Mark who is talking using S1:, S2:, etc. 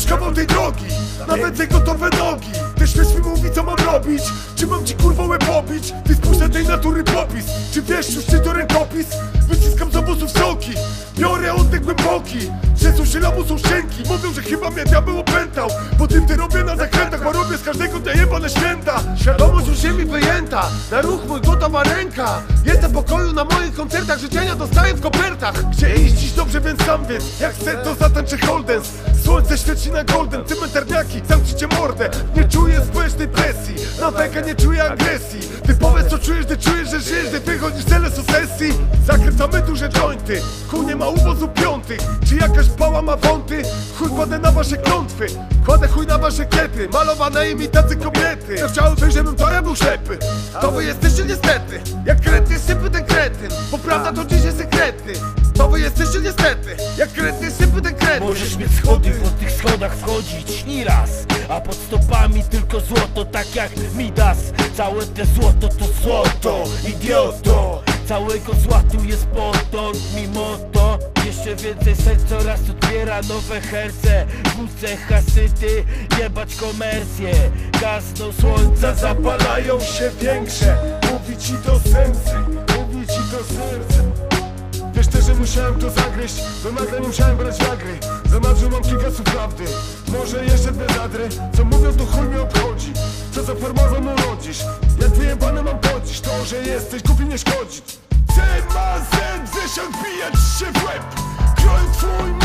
S1: już kawał tej drogi Na więcej gotowe nogi. Ty śmiesz mi mówi co mam robić. Czy mam ci kurwa łeb pobić? Ty spójrz na tej natury popis. Czy wiesz już czy to rękopis? Wyciskam z obozów soki Biorę oddech głęboki. Trzęsą się lamusą szczęki. Mówią, że chyba mnie diabeł opętał. Po tym ty robię na zakrętach Bo robię z każdego dnia jebane święta. Świadomość już ziemi wyjęta. Na ruch mój gotowa ręka. Jestem pokoju na moich koncertach Życzenia dostaję w kopertach. Gdzie iść dziś dobrze, więc sam więc Jak chcę to zatańczę holdens. Słońce świeci na golden Cementarniaki, zamknijcie mordę. Nie czuję społecznej presji Na weka nie czuję agresji. Ty powiedz co czujesz, gdy czujesz, że żyjesz Gdy wychodzisz z telesu sesji. Zakręcamy duże jointy Chuj nie ma uwozu piątych Czy jakaś pała ma wąty? Chuj kładę na wasze klątwy Kładę chuj na wasze kiepy Malowane imitacy kobiety. Ja chciałbym, żebym to ja był ślepy. To wy jesteście niestety Jak krety, sypy ten kretyn. Bo prawda to dziś jest sekrety. To wy jesteście niestety Jak krety, sypy ten kretyn.
S2: Możesz mieć schody, po tych schodach wchodzić i raz A pod stopami tylko złoto, tak jak Midas Całe te złoto to złoto, idioto. Całego złatu jest potąd, mimo to Jeszcze więcej serc coraz otwiera nowe herce. Wódce hasyty, jebać komercję. Gasną słońca, zapalają się większe.
S1: Mówi ci to sensy, mówi ci to serce Że musiałem to zagryźć. Nagle nie musiałem brać wagry Zanadrzu mam kilka słów prawdy. Może jeszcze bez adry Co mówią to chuj mnie obchodzi. Co za farmazon urodzisz Jak wyjebane mam podziś To, że jesteś głupi nie szkodzi. C ma Z, zesiąg bijać się w łeb. Kroj twój